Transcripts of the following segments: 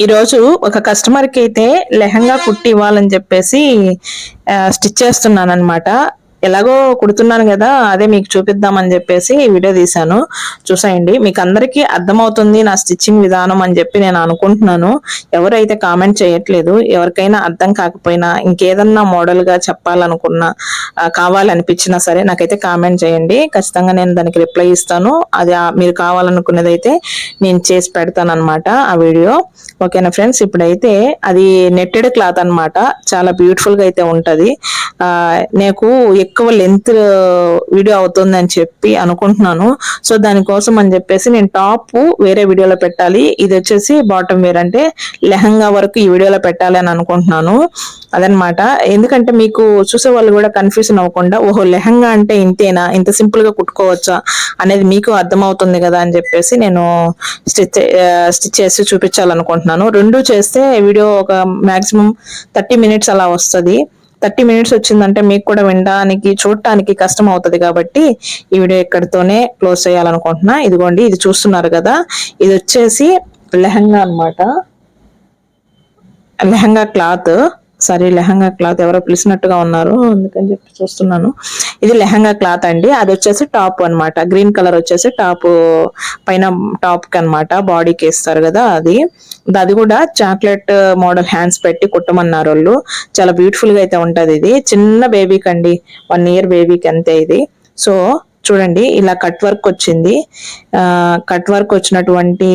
ఈరోజు ఒక కస్టమర్కి అయితే లెహంగా కుట్టి ఇవ్వాలని చెప్పేసి స్టిచ్ చేస్తున్నాను అనమాట ఎలాగో కుడుతున్నాను కదా అదే మీకు చూపిద్దామని చెప్పేసి వీడియో తీశాను. చూసేయండి. మీకు అందరికీ అర్థమవుతుంది నా స్టిచ్చింగ్ విధానం అని చెప్పి నేను అనుకుంటున్నాను. ఎవరైతే కామెంట్ చేయట్లేదు ఎవరికైనా అర్థం కాకపోయినా ఇంకేదన్నా మోడల్గా చెప్పాలనుకున్నా కావాలనిపించినా సరే నాకైతే కామెంట్ చేయండి. ఖచ్చితంగా నేను దానికి రిప్లై ఇస్తాను. అది మీరు కావాలనుకున్నది అయితే నేను చేసి పెడతాను అనమాట ఆ వీడియో. ఓకేనా ఫ్రెండ్స్? ఇప్పుడైతే అది నెట్టెడ్ క్లాత్ అనమాట చాలా బ్యూటిఫుల్గా అయితే ఉంటుంది. నాకు ఎక్కువ లెంత్ వీడియో అవుతుంది అని చెప్పి అనుకుంటున్నాను. సో దానికోసం అని చెప్పేసి నేను టాప్ వేరే వీడియోలో పెట్టాలి. ఇది వచ్చేసి బాటమ్ వేర్ అంటే లెహంగా వరకు ఈ వీడియోలో పెట్టాలి అని అనుకుంటున్నాను. అదనమాట. ఎందుకంటే మీకు చూసే వాళ్ళు కూడా కన్ఫ్యూజన్ అవ్వకుండా ఓహో లెహంగా అంటే ఇంతేనా? ఇంత సింపుల్గా కుట్టుకోవచ్చా? అనేది మీకు అర్థమవుతుంది కదా అని చెప్పేసి నేను స్టిచ్ స్టిచ్ చేసి చూపించాలనుకుంటున్నాను. రెండు చేస్తే వీడియో ఒక మాక్సిమం థర్టీ మినిట్స్ అలా వస్తుంది. థర్టీ మినిట్స్ వచ్చిందంటే మీకు కూడా వినడానికి చూడటానికి కష్టం అవుతుంది కాబట్టి ఈ వీడియో ఇక్కడితోనే క్లోజ్ చేయాలనుకుంటున్నా. ఇదిగోండి ఇది చూస్తున్నారు కదా. ఇది వచ్చేసి లెహంగా అన్నమాట. Lehenga cloth. Sorry lehenga cloth ఎవరో పిలిచినట్టుగా ఉన్నారు అందుకని చెప్పి చూస్తున్నాను. ఇది లెహంగా క్లాత్ అండి. అది వచ్చేసి టాప్ అన్నమాట. గ్రీన్ కలర్ వచ్చేసి టాప్ పైన టాప్కి అనమాట బాడీకి వేస్తారు కదా అది. అది కూడా చాక్లెట్ మోడల్ హ్యాండ్స్ పెట్టి కుట్టమన్నారు వాళ్ళు. చాలా బ్యూటిఫుల్గా అయితే ఉంటది ఇది. చిన్న బేబీకి అండి. వన్ ఇయర్ బేబీకి అంతే ఇది. సో చూడండి ఇలా కట్ వర్క్ వచ్చింది. కట్ వర్క్ వచ్చినటువంటి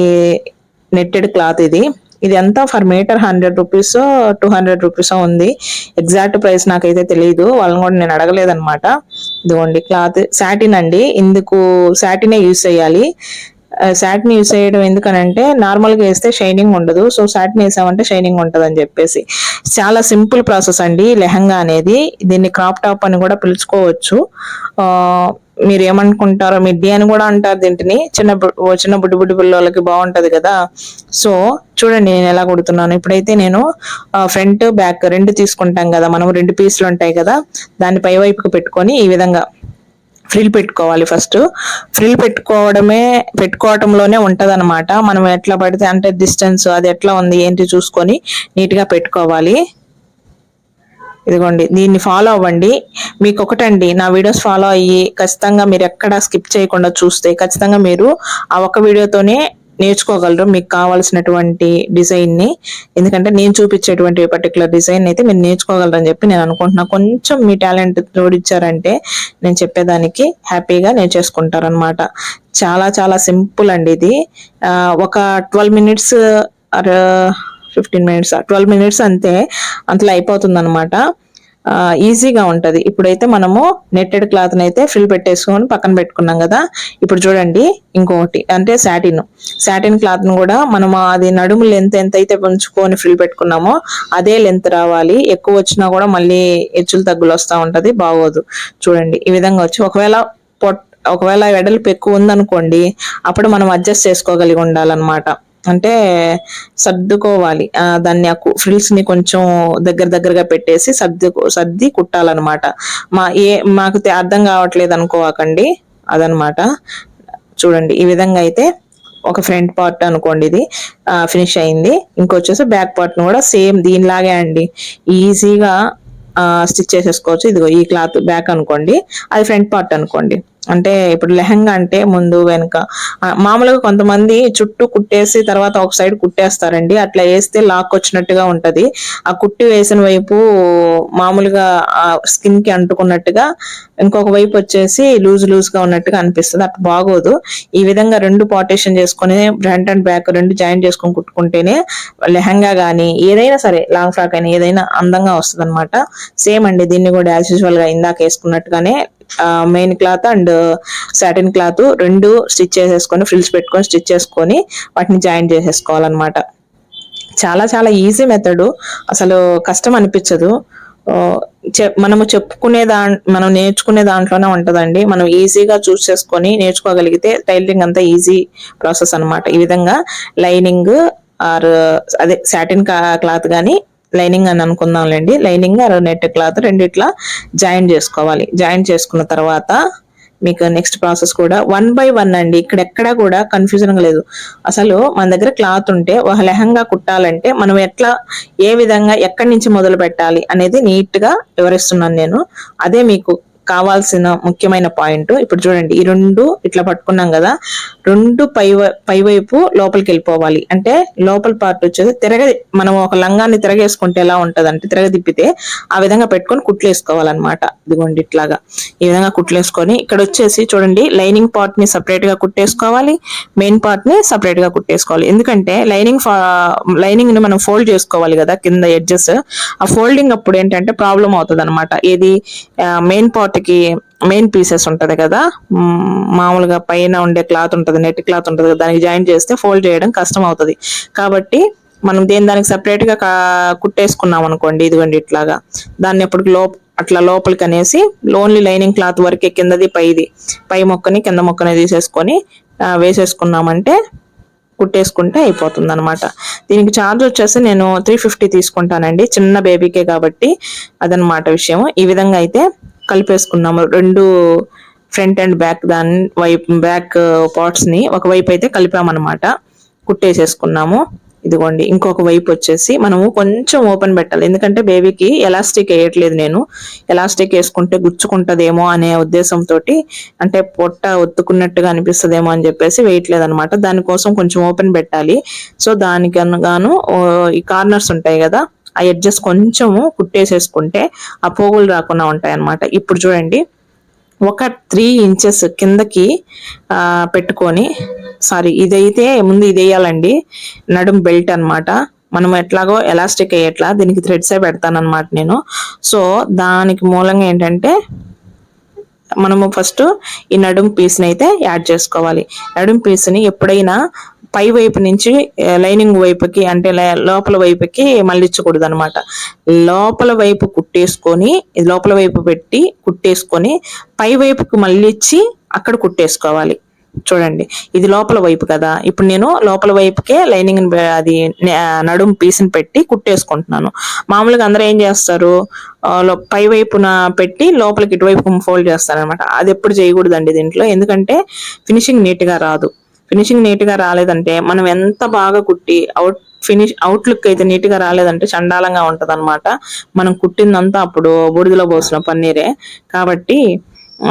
నెట్టెడ్ క్లాత్ ఇది. ఇది ఎంత for metre hundred rupees two hundred rupees ఉంది. ఎగ్జాక్ట్ ప్రైస్ నాకైతే తెలియదు వాళ్ళని కూడా నేను అడగలేదన్నమాట. ఇదిగోండి క్లాత్ సాటిన్ అండి. ఇందుకు సాటినే యూస్ చేయాలి? సాటిన్ యూస్ చేయడం ఎందుకనంటే నార్మల్గా వేస్తే షైనింగ్ ఉండదు. సో సాటిన్ వేసామంటే షైనింగ్ ఉంటుంది అని చెప్పేసి. చాలా సింపుల్ ప్రాసెస్ అండి లెహంగా అనేది. దీన్ని క్రాప్ టాప్ అని కూడా పిలుచుకోవచ్చు. మీరు ఏమనుకుంటారో మిడ్డీ అని కూడా అంటారు దీంటిని. చిన్న చిన్న బుడ్డి బుడ్డి పిల్లలకి బాగుంటది కదా. సో చూడండి నేను ఎలా కుడుతున్నాను. ఇప్పుడైతే నేను ఫ్రంట్ బ్యాక్ రెండు తీసుకుంటాం కదా. మనం రెండు పీసులు ఉంటాయి కదా. దాన్ని పై వైపుకి పెట్టుకొని ఈ విధంగా ఫ్రిల్ పెట్టుకోవాలి ఫస్ట్ ఫ్రిల్ పెట్టుకోవడమే పెట్టుకోవటంలోనే ఉంటది మనం ఎట్లా పడితే అంటే డిస్టెన్స్ అది ఎట్లా ఉంది ఏంటి చూసుకొని నీట్గా పెట్టుకోవాలి. ఇదిగోండి దీన్ని ఫాలో అవ్వండి. మీకు ఒకటండి నా వీడియోస్ ఫాలో అయ్యి ఖచ్చితంగా మీరు ఎక్కడ స్కిప్ చేయకుండా చూస్తే ఖచ్చితంగా మీరు ఆ ఒక వీడియోతోనే నేర్చుకోగలరు. మీకు కావాల్సినటువంటి డిజైన్ని ఎందుకంటే నేను చూపించేటువంటి పర్టికులర్ డిజైన్ అయితే మీరు నేర్చుకోగలరు అని చెప్పి నేను అనుకుంటున్నా. కొంచెం మీ టాలెంట్ తోడిచ్చారంటే నేను చెప్పేదానికి హ్యాపీగా నేర్చేసుకుంటారనమాట చాలా చాలా సింపుల్ అండి ఇది. ఒక twelve minutes fifteen minutes twelve minutes అంతే. అంతలో అయిపోతుంది అనమాట ఈజీగా ఉంటది. ఇప్పుడైతే మనము నెట్టెడ్ క్లాత్ అయితే ఫిల్ పెట్టేసుకొని పక్కన పెట్టుకున్నాం కదా. ఇప్పుడు చూడండి ఇంకొకటి అంటే శాటిన్ శాటిన్ క్లాత్ను కూడా మనం అది నడుము లెంత్ ఎంత అయితే ఉంచుకొని ఫిల్ పెట్టుకున్నామో అదే లెంత్ రావాలి. ఎక్కువ వచ్చినా కూడా మళ్ళీ ఎచ్చులు తగ్గులు వస్తూ ఉంటది బాగోదు. చూడండి ఈ విధంగా వచ్చి ఒకవేళ పొట్ ఒకవేళ వెడల్పు ఎక్కువ ఉందనుకోండి అప్పుడు మనం అడ్జస్ట్ చేసుకోగలిగి ఉండాలన్నమాట. అంటే సర్దుకోవాలి. దాన్ని ఆ ఫ్రిల్స్ని కొంచెం దగ్గర దగ్గరగా పెట్టేసి సర్దు సర్ది కుట్టాలన్నమాట. మా ఏ మాకు అర్థం కావట్లేదు అనుకోకండి. అదనమాట చూడండి ఈ విధంగా అయితే ఒక ఫ్రంట్ పార్ట్ అనుకోండి ఇది. ఫినిష్ అయింది. ఇంకొచ్చేసి బ్యాక్ పార్ట్ను కూడా సేమ్ దీనిలాగే అండి. ఈజీగా స్టిచ్ చేసేసుకోవచ్చు. ఇదిగో ఈ క్లాత్ బ్యాక్ అనుకోండి. అది ఫ్రంట్ పార్ట్ అనుకోండి. అంటే ఇప్పుడు లెహంగా అంటే ముందు వెనుక. మామూలుగా కొంతమంది చుట్టూ కుట్టేసి తర్వాత ఒక సైడ్ కుట్టేస్తారండి. అట్లా వేస్తే లాక్ వచ్చినట్టుగా ఉంటది. ఆ కుట్టి వేసిన వైపు మామూలుగా స్కిన్కి అంటుకున్నట్టుగా ఇంకొక వైపు వచ్చేసి లూజ్ లూజ్గా ఉన్నట్టుగా అనిపిస్తుంది. అట్లా బాగోదు. ఈ విధంగా రెండు పార్టేషన్ చేసుకొని ఫ్రంట్ అండ్ బ్యాక్ రెండు జాయిన్ చేసుకొని కుట్టుకుంటేనే లెహంగా కానీ ఏదైనా సరే లాంగ్ ఫ్రాక్ అయినా ఏదైనా అందంగా వస్తుంది అనమాట సేమ్ అండి. దీన్ని కూడా యాజ్ యూజువల్గా ఇందాక వేసుకున్నట్టుగానే main cloth and satin cloth రెండు స్టిచ్ చేసేసుకొని ఫ్రిల్స్ పెట్టుకొని స్టిచ్ చేసుకొని వాటిని జాయిన్ చేసేసుకోవాలన్నమాట. చాలా చాలా ఈజీ మెథడ్ అసలు కష్టం అనిపించదు. మనము చెప్పుకునే దా మనం నేర్చుకునే దాంట్లోనే ఉంటదండి. మనం ఈజీగా చూస్ చేసుకొని నేర్చుకోగలిగితే టైలరింగ్ అంతా ఈజీ ప్రాసెస్ అన్నమాట. ఈ విధంగా లైనింగ్ ఆర్ అదే సాటిన్ క్లాత్ కానీ లైనింగ్ అని అనుకుందాంలేండి. లైనింగ్ నెట్ క్లాత్ రెండిట్లా జాయిన్ చేసుకోవాలి. జాయిన్ చేసుకున్న తర్వాత మీకు నెక్స్ట్ ప్రాసెస్ కూడా వన్ బై వన్ అండి. ఇక్కడ ఎక్కడా కూడా కన్ఫ్యూజన్ లేదు. అసలు మన దగ్గర క్లాత్ ఉంటే ఒక లెహంగా కుట్టాలంటే మనం ఎట్లా ఏ విధంగా ఎక్కడి నుంచి మొదలు పెట్టాలి అనేది నీట్గా వివరిస్తున్నాను నేను. అదే మీకు కావాల్సిన ముఖ్యమైన పాయింట్. ఇప్పుడు చూడండి ఈ రెండు ఇట్లా పట్టుకున్నాం కదా. రెండు పై పై వైపు లోపలికి వెళ్ళిపోవాలి. అంటే లోపల పార్ట్ వచ్చేసి తిరగ మనం ఒక లంగాన్ని తిరగేసుకుంటే ఎలా ఉంటది అంటే తిరగ తిప్పితే ఆ విధంగా పెట్టుకొని కుట్లు వేసుకోవాలన్నమాట. ఇదిగోండి ఇట్లాగా. ఈ విధంగా కుట్లు వేసుకొని ఇక్కడ వచ్చేసి చూడండి లైనింగ్ పార్ట్ని సపరేట్గా కుట్టేసుకోవాలి మెయిన్ పార్ట్ని సపరేట్గా కుట్టేసుకోవాలి. ఎందుకంటే లైనింగ్ లైనింగ్ని మనం ఫోల్డ్ చేసుకోవాలి కదా కింద ఎడ్జెస్ ఆ ఫోల్డింగ్ అప్పుడు ఏంటంటే ప్రాబ్లం అవుతుంది అనమాట ఏది మెయిన్ పార్ట్కి మెయిన్ పీసెస్ ఉంటుంది కదా. మామూలుగా పైన ఉండే క్లాత్ ఉంటుంది నెట్ క్లాత్ ఉంటుంది కదా దానికి జాయిన్ చేస్తే ఫోల్డ్ చేయడం కష్టం అవుతుంది. కాబట్టి మనం దేని దానికి సపరేట్గా కా- కుట్టేసుకున్నాం అనుకోండి ఇదిగోండి ఇట్లాగా. దాన్ని ఎప్పుడు లో అట్లా లోపలికి అనేసి లోన్లీ లైనింగ్ క్లాత్ వరకే కిందది పైది పై మొక్కని కింద మొక్కని తీసేసుకొని వేసేసుకున్నామంటే కుట్టేసుకుంటే అయిపోతుంది అనమాట దీనికి ఛార్జ్ వచ్చేసి నేను త్రీ ఫిఫ్టీ తీసుకుంటానండి చిన్న బేబీకే కాబట్టి అదనమాట విషయం ఈ విధంగా అయితే కలిపేసుకున్నాము. రెండు ఫ్రంట్ అండ్ బ్యాక్ దాని వైపు బ్యాక్ పార్ట్స్ని ఒకవైపు ఒక అయితే కలిపామన్నమాట. కుట్టేసేసుకున్నాము. ఇదిగోండి ఇంకొక వైపు వచ్చేసి మనము కొంచెం ఓపెన్ పెట్టాలి. ఎందుకంటే బేబీకి ఎలాస్టిక్ వేయట్లేదు నేను. ఎలాస్టిక్ వేసుకుంటే గుచ్చుకుంటుందేమో అనే ఉద్దేశంతో అంటే పొట్ట ఒత్తుకున్నట్టుగా అనిపిస్తుందేమో అని చెప్పేసి వేయట్లేదు అనమాట దానికోసం కొంచెం ఓపెన్ పెట్టాలి. సో దానికి గాను ఈ కార్నర్స్ ఉంటాయి కదా ఆ ఎడ్జెస్ కొంచెము కుట్టేసేసుకుంటే ఆ పోగులు రాకుండా ఉంటాయి అన్నమాట ఇప్పుడు చూడండి ఒక త్రీ ఇంచెస్ కిందకి పెట్టుకొని సారీ ఇదైతే ముందు ఇది వేయాలండి. నడుం బెల్ట్ అనమాట మనం ఎట్లాగో ఎలాస్టిక్ అయ్యేట్లా దీనికి థ్రెడ్సే పెడతానమాట నేను. సో దానికి మూలంగా ఏంటంటే మనము ఫస్ట్ ఈ నడుం పీస్ని అయితే యాడ్ చేసుకోవాలి. నడుం పీస్ని ఎప్పుడైనా పై వైపు నుంచి లైనింగ్ వైపుకి అంటే లోపల వైపుకి మళ్ళించకూడదు అనమాట లోపల వైపు కుట్టేసుకొని ఇది లోపల వైపు పెట్టి కుట్టేసుకొని పై వైపుకి మళ్ళించి అక్కడ కుట్టేసుకోవాలి. చూడండి ఇది లోపల వైపు కదా. ఇప్పుడు నేను లోపల వైపుకే లైనింగ్ అది నడుము నడుం పీస్ని పెట్టి కుట్టేసుకుంటున్నాను. మామూలుగా అందరూ ఏం చేస్తారు? లో- పై వైపున పెట్టి లోపలికి ఇటువైపు ఫోల్డ్ చేస్తారనమాట అది ఎప్పుడు చేయకూడదండి దీంట్లో. ఎందుకంటే ఫినిషింగ్ నీట్గా రాదు. ఫినిషింగ్ నీట్గా రాలేదంటే మనం ఎంత బాగా కుట్టి అవుట్ ఫినిష్ అవుట్ లుక్ అయితే నీట్గా రాలేదంటే చండాలంగా ఉంటది మనం కుట్టిందంతా అప్పుడు బూడిదలో పోసిన పన్నీరే. కాబట్టి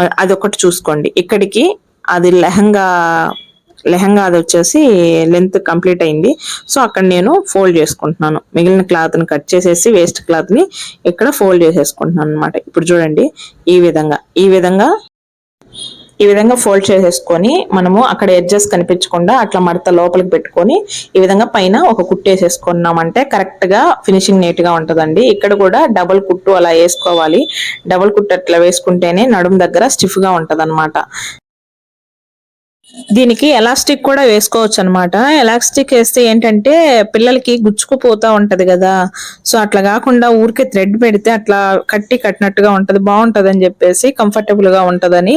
అది అదొకటి చూసుకోండి. ఇక్కడికి అది లెహంగా లెహంగా అది వచ్చేసి లెంత్ కంప్లీట్ అయింది. సో అక్కడ నేను ఫోల్డ్ చేసుకుంటున్నాను. మిగిలిన క్లాత్ని కట్ చేసేసి వేస్ట్ క్లాత్ని ఇక్కడ ఫోల్డ్ చేసేసుకుంటున్నాను అనమాట ఇప్పుడు చూడండి ఈ విధంగా ఈ విధంగా ఈ విధంగా ఫోల్డ్ చేసేసుకొని మనము అక్కడ ఎడ్జెస్ కనిపించకుండా అట్లా మడత లోపలికి పెట్టుకొని ఈ విధంగా పైన ఒక కుట్టు వేసేసుకున్నామంటే కరెక్ట్గా ఫినిషింగ్ నీట్గా ఉంటదండి. ఇక్కడ కూడా డబుల్ కుట్టు అలా వేసుకోవాలి. డబుల్ కుట్టు అట్లా వేసుకుంటేనే నడుము దగ్గర స్టిఫ్గా ఉంటదన్నమాట. దీనికి ఎలాస్టిక్ కూడా వేసుకోవచ్చు అనమాట ఎలాస్టిక్ వేస్తే ఏంటంటే పిల్లలకి గుచ్చుకుపోతూ ఉంటది కదా. సో అట్లా కాకుండా ఊరికే థ్రెడ్ పెడితే అట్లా కట్టి కట్టినట్టుగా ఉంటది బాగుంటది అని చెప్పేసి కంఫర్టబుల్గా ఉంటదని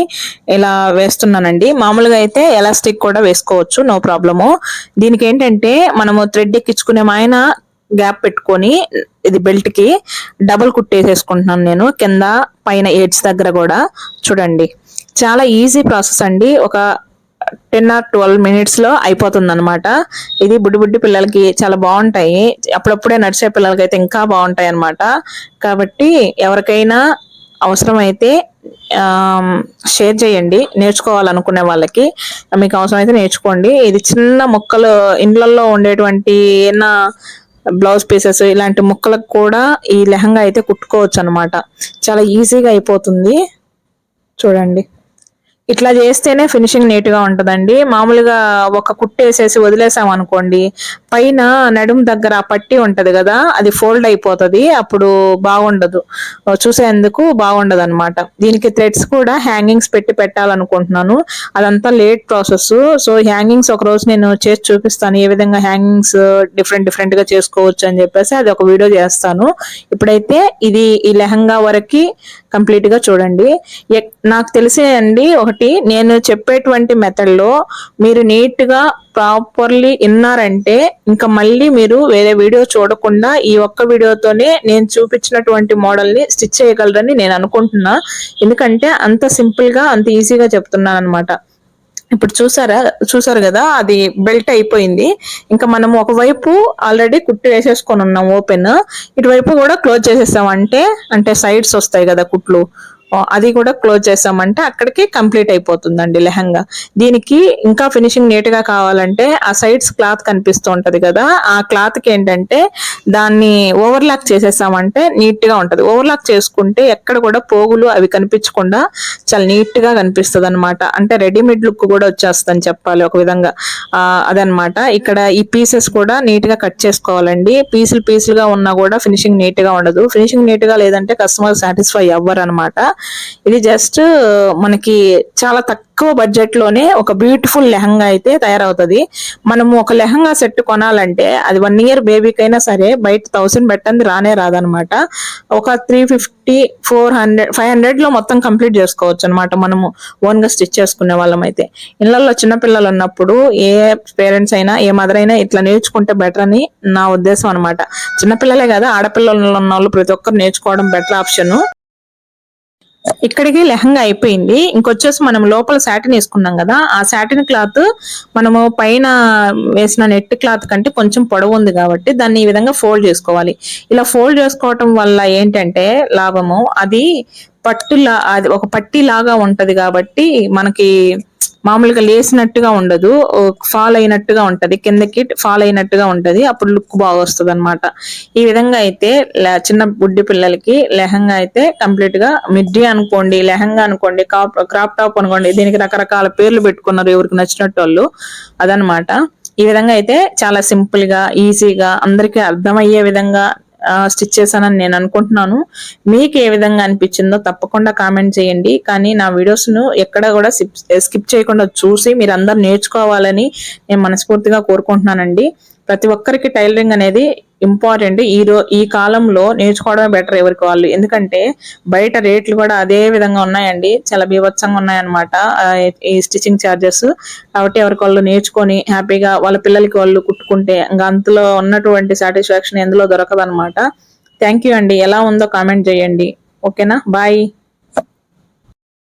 ఇలా వేస్తున్నానండి. మామూలుగా అయితే ఎలాస్టిక్ కూడా వేసుకోవచ్చు నో ప్రాబ్లము. దీనికి ఏంటంటే మనము థ్రెడ్ ఎక్కించుకునే మాయన గ్యాప్ పెట్టుకొని ఇది బెల్ట్కి డబుల్ కుట్టేసేసుకుంటున్నాను నేను కింద పైన ఏడ్స్ దగ్గర కూడా. చూడండి. చాలా ఈజీ ప్రాసెస్ అండి. ఒక టెన్ ఆర్ ట్వెల్వ్ మినిట్స్లో అయిపోతుంది అనమాట ఇది బుడ్డి బుడ్డి పిల్లలకి చాలా బాగుంటాయి. అప్పుడప్పుడే నడిచే పిల్లలకి అయితే ఇంకా బాగుంటాయి అనమాట కాబట్టి ఎవరికైనా అవసరమైతే షేర్ చేయండి. నేర్చుకోవాలనుకునే వాళ్ళకి. మీకు అవసరమైతే నేర్చుకోండి. ఇది చిన్న ముక్కలు ఇండ్లలో ఉండేటువంటి ఏమైనా బ్లౌజ్ పీసెస్ ఇలాంటి ముక్కలకు కూడా ఈ లెహంగా అయితే కుట్టుకోవచ్చు అనమాట చాలా ఈజీగా అయిపోతుంది. చూడండి. ఇట్లా చేస్తేనే ఫినిషింగ్ నీట్గా మామూలుగా ఒక కుట్టేసేసి వదిలేసాం అనుకోండి పైన నడుము దగ్గర ఆ పట్టి ఉంటది కదా అది ఫోల్డ్ అయిపోతుంది అప్పుడు బాగుండదు. చూసేందుకు బాగుండదు అనమాట దీనికి థ్రెడ్స్ కూడా హ్యాంగింగ్స్ పెట్టి పెట్టాలనుకుంటున్నాను. అదంతా లేట్ ప్రాసెస్ సో హ్యాంగింగ్స్ ఒక రోజు నేను చేసి చూపిస్తాను ఏ విధంగా హ్యాంగింగ్స్ డిఫరెంట్ డిఫరెంట్గా చేసుకోవచ్చు అని చెప్పేసి అది ఒక వీడియో చేస్తాను. ఇప్పుడైతే ఇది ఈ లెహంగా వరకు కంప్లీట్గా చూడండి. ఎక్- నాకు తెలిసే అండి ఒక కాబట్టి నేను చెప్పేటువంటి మెథడ్లో మీరు నీట్గా ప్రాపర్లీ విన్నారంటే ఇంకా మళ్ళీ మీరు వేరే వీడియో చూడకుండా ఈ ఒక్క వీడియోతోనే నేను చూపించినటువంటి మోడల్ని స్టిచ్ చేయగలరని నేను అనుకుంటున్నా. ఎందుకంటే అంత సింపుల్గా అంత ఈజీగా చెప్తున్నాను అనమాట ఇప్పుడు చూసారా? చూసారు కదా? అది బెల్ట్ అయిపోయింది. ఇంకా మనం ఒకవైపు ఆల్రెడీ కుట్టు వేసేసుకొని ఉన్నాం ఓపెన్. ఇటువైపు కూడా క్లోజ్ చేసేసాం అంటే అంటే సైడ్స్ వస్తాయి కదా కుట్లు. అది కూడా క్లోజ్ చేసామంటే అక్కడికి కంప్లీట్ అయిపోతుందండి లెహంగా. దీనికి ఇంకా ఫినిషింగ్ నీట్గా కావాలంటే ఆ సైడ్స్ క్లాత్ కనిపిస్తూ ఉంటది కదా ఆ క్లాత్కి ఏంటంటే దాన్ని ఓవర్లాక్ చేసేసామంటే నీట్గా ఉంటది. ఓవర్లాక్ చేసుకుంటే ఎక్కడ కూడా పోగులు అవి కనిపించకుండా చాలా నీట్గా కనిపిస్తుంది అనమాట అంటే రెడీమేడ్ లుక్ కూడా వచ్చేస్తుందని చెప్పాలి ఒక విధంగా. ఆ అదనమాట ఇక్కడ ఈ పీసెస్ కూడా నీట్గా కట్ చేసుకోవాలండి. పీసులు పీసులుగా ఉన్నా కూడా ఫినిషింగ్ నీట్గా ఉండదు. ఫినిషింగ్ నీట్గా లేదంటే కస్టమర్ సాటిస్ఫై అవ్వరు అనమాట ఇది జస్ట్ మనకి చాలా తక్కువ బడ్జెట్లోనే ఒక బ్యూటిఫుల్ లెహంగా అయితే తయారవుతుంది. మనము ఒక లెహంగా సెట్ కొనాలంటే అది వన్ ఇయర్ బేబీకైనా సరే బయట థౌసండ్ పెట్టండి రానే రాదనమాట. ఒక three fifty four hundred five హండ్రెడ్లో మొత్తం కంప్లీట్ చేసుకోవచ్చు అనమాట మనము. ఓన్గా స్టిచ్ చేసుకునే వాళ్ళం అయితే. ఇళ్ళలో చిన్నపిల్లలు ఉన్నప్పుడు ఏ పేరెంట్స్ అయినా ఏ మదర్ అయినా ఇట్లా నేర్చుకుంటే బెటర్ అని నా ఉద్దేశం అనమాట చిన్నపిల్లలే కదా ఆడపిల్లలు ఉన్న వాళ్ళు ప్రతి ఒక్కరు నేర్చుకోవడం బెటర్ ఆప్షన్ ఇక్కడికి లెహంగా అయిపోయింది. ఇంకొచ్చేసి మనం లోపల శాటిన్ వేసుకున్నాం కదా ఆ శాటిన్ క్లాత్ మనము పైన వేసిన నెట్ క్లాత్ కంటే కొంచెం పొడవు ఉంది కాబట్టి దాన్ని ఈ విధంగా ఫోల్డ్ చేసుకోవాలి. ఇలా ఫోల్డ్ చేసుకోవటం వల్ల ఏంటంటే లాభము అది పట్టులా అది ఒక పట్టి లాగా ఉంటది కాబట్టి మనకి మామూలుగా లేసినట్టుగా ఉండదు. ఫాల్ అయినట్టుగా ఉంటది. కిందకి ఫాల్ అయినట్టుగా ఉంటది. అప్పుడు లుక్ బాగా వస్తుంది అనమాట ఈ విధంగా అయితే చిన్న బుడ్డి పిల్లలకి లెహంగా అయితే కంప్లీట్గా మిడ్డీ అనుకోండి లెహంగా అనుకోండి క్రాప్ టాప్ అనుకోండి దీనికి రకరకాల పేర్లు పెట్టుకున్నారు ఎవరికి నచ్చినట్టు వాళ్ళు అదనమాట ఈ విధంగా అయితే చాలా సింపుల్గా ఈజీగా అందరికీ అర్థమయ్యే విధంగా స్టిచ్ చేశానని నేను అనుకుంటున్నాను. మీకు ఏ విధంగా అనిపించిందో తప్పకుండా కామెంట్ చేయండి. కానీ నా వీడియోస్ను ఎక్కడ కూడా స్కిప్ చేయకుండా చూసి మీరు అందరు నేర్చుకోవాలని నేను మనస్ఫూర్తిగా కోరుకుంటున్నానండి. ప్రతి ఒక్కరికి టైలరింగ్ అనేది ఇంపార్టెంట్. ఈ రో ఈ కాలంలో నేర్చుకోవడమే బెటర్ ఎవరికి వాళ్ళు. ఎందుకంటే బయట రేట్లు కూడా అదే విధంగా ఉన్నాయండి. చాలా బీభత్సంగా ఉన్నాయన్నమాట. ఈ స్టిచ్చింగ్ ఛార్జెస్ కాబట్టి ఎవరికి వాళ్ళు నేర్చుకొని హ్యాపీగా వాళ్ళ పిల్లలకి వాళ్ళు కుట్టుకుంటే ఇంకా అంతలో ఉన్నటువంటి సాటిస్ఫాక్షన్ ఎందులో దొరకదు అనమాట థ్యాంక్ యూ అండి. ఎలా ఉందో కామెంట్ చేయండి. ఓకేనా? బాయ్.